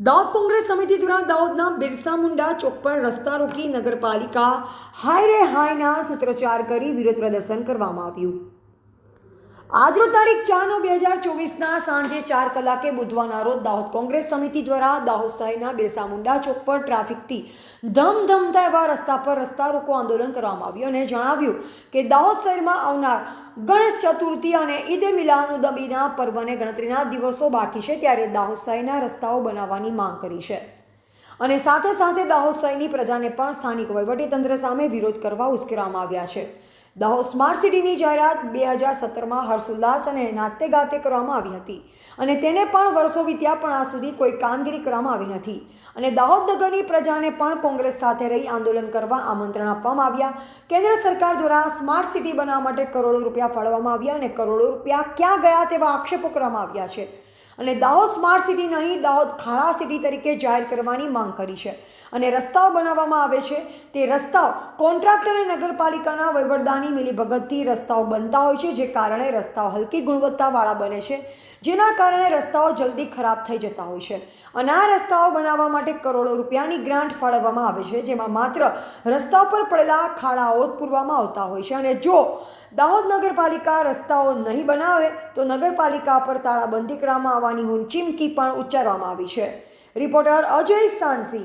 દાહોદ કોંગ્રેસ સમિતિ દ્વારા દાહોદના બિરસા મુંડા ચોક પર રસ્તા રોકી નગરપાલિકા હાય રે હાયના સૂત્રોચ્ચાર કરી વિરોધ પ્રદર્શન કરવામાં આવ્યું. આજનો તારીખ ચાર નવ બે હજાર ચોવીસના સાંજે ચાર કલાકે બુધવારના રોજ દાહોદ કોંગ્રેસ સમિતિ દ્વારા દાહોદ શહેરના બિરસા મુંડા ચોક પર ટ્રાફિકથી ધમધમતા એવા રસ્તા પર રસ્તા રોકો આંદોલન કરવામાં આવ્યું અને જણાવ્યું કે દાહોદ શહેરમાં આવનાર ગણેશ ચતુર્થી અને ઈદે મિલાનુદબીના પર્વને ગણતરીના દિવસો બાકી છે ત્યારે દાહોદ શહેરના રસ્તાઓ બનાવવાની માંગ કરી છે. અને સાથે સાથે દાહોદ શહેરની પ્રજાને પણ સ્થાનિક વહીવટીતંત્ર સામે વિરોધ કરવા ઉશ્કેરવામાં આવ્યા છે. દાહોદ સ્માર્ટ સિટીની જાહેરાત બે હજાર સત્તરમાં હર્ષોલ્લાસ અને નાતે ગાતે કરવામાં આવી હતી અને તેને પણ વર્ષો વીત્યા પણ આ સુધી કોઈ કામગીરી કરવામાં આવી નથી. અને દાહોદ નગરની પ્રજાને પણ કોંગ્રેસ સાથે રહી આંદોલન કરવા આમંત્રણ આપવામાં આવ્યા. કેન્દ્ર સરકાર દ્વારા સ્માર્ટ સિટી બનાવવા માટે કરોડો રૂપિયા ફાળવવામાં આવ્યા અને કરોડો રૂપિયા ક્યાં ગયા તેવા આક્ષેપો કરવામાં આવ્યા છે. અને દાહોદ સ્માર્ટ સિટી નહીં, દાહોદ ખાડા સિટી તરીકે જાહેર કરવાની માંગ કરી છે. અને રસ્તાઓ બનાવવામાં આવે છે. તે રસ્તાઓ કોન્ટ્રાક્ટર અને નગરપાલિકાના વહીવટદારની મિલીભગતથી રસ્તાઓ બનતા હોય છે, જે કારણે રસ્તાઓ હલકી ગુણવત્તાવાળા બને છે, જેના કારણે રસ્તાઓ જલ્દી ખરાબ થઈ જતા હોય છે. અને આ રસ્તાઓ બનાવવા માટે કરોડો રૂપિયાની ગ્રાન્ટ ફાળવવામાં આવે છે, જેમાં માત્ર રસ્તા પર પડેલા ખાડાઓ પૂરવામાં આવતા હોય છે. અને જો દાહોદ નગરપાલિકા રસ્તાઓ નહીં બનાવે, તો નગરપાલિકા પર તાળાબંધી કરવામાં આવવાની હું ચીમકી પણ ઉચ્ચારવામાં આવી છે. રિપોર્ટર અજય સાંસી